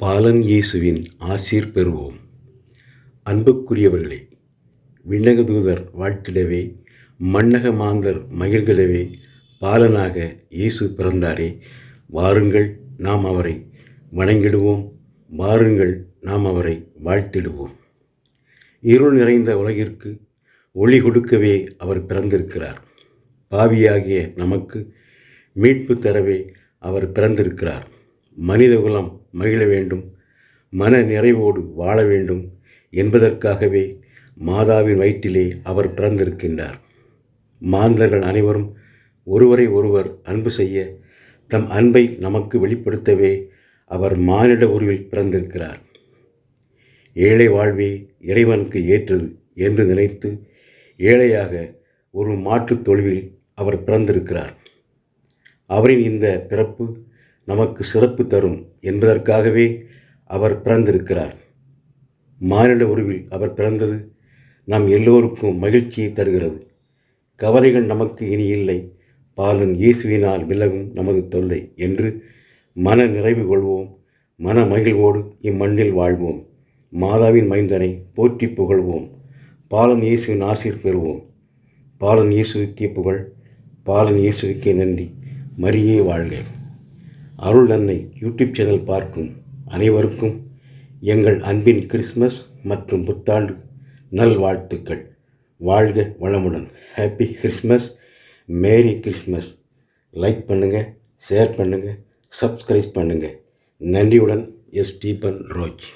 பாலன் இயேசுவின் ஆசீர் பெறுவோம். அன்புக்குரியவர்களே விண்ணக தூதர் வாழ்த்திடவே மன்னக மாந்தர் மகிழ்ந்திடவே பாலனாக இயேசு பிறந்தாரே வாருங்கள் நாம் அவரை வணங்கிடுவோம் வாருங்கள் நாம் அவரை வாழ்த்திடுவோம். இருள் நிறைந்த உலகிற்கு ஒளி கொடுக்கவே அவர் பிறந்திருக்கிறார். பாவியாகிய நமக்கு மீட்பு தரவே அவர் பிறந்திருக்கிறார். மனிதகுலம் மகிழ வேண்டும் மன நிறைவோடு வாழ வேண்டும் என்பதற்காகவே மாதாவின் வயிற்றிலே அவர் பிறந்திருக்கின்றார். மாந்தர்கள் அனைவரும் ஒருவரை ஒருவர் அன்பு செய்ய தம் அன்பை நமக்கு வெளிப்படுத்தவே அவர் மானிட உருவில் பிறந்திருக்கிறார். ஏழை வாழ்வே இறைவனுக்கு ஏற்றது என்று நினைத்து ஏழையாக ஒரு மாற்றுத் தொழிலில் அவர் பிறந்திருக்கிறார். அவரின் இந்த பிறப்பு நமக்கு சிறப்பு தரும் என்பதற்காகவே அவர் பிறந்திருக்கிறார். மானிட உருவில் அவர் பிறந்தது நம் எல்லோருக்கும் மகிழ்ச்சியை தருகிறது. கவலைகள் நமக்கு இனி இல்லை. பாலன் இயேசுவினால் விலகும் நமது தொல்லை என்று மன நிறைவு கொள்வோம். மன மகிழ்வோடு இம்மண்ணில் வாழ்வோம். மாதாவின் மைந்தனை போற்றி புகழ்வோம். பாலன் இயேசுவின் ஆசிர் பெறுவோம். பாலன் இயேசுவிக்கே புகழ். பாலன் இயேசுவிக்கே நன்றி. மரியே வாழ்க. அருள் அன்னை யூடியூப் சேனல் பார்க்கும் அனைவருக்கும் எங்கள் அன்பின் கிறிஸ்மஸ் மற்றும் புத்தாண்டு நல்வாழ்த்துக்கள். வாழ்க வளமுடன். Happy Christmas merry Christmas like பண்ணுங்கள் ஷேர் பண்ணுங்கள் சப்ஸ்கிரைப் பண்ணுங்கள் நன்றியுடன் எஸ். ஸ்டீபன் ரோஜ்.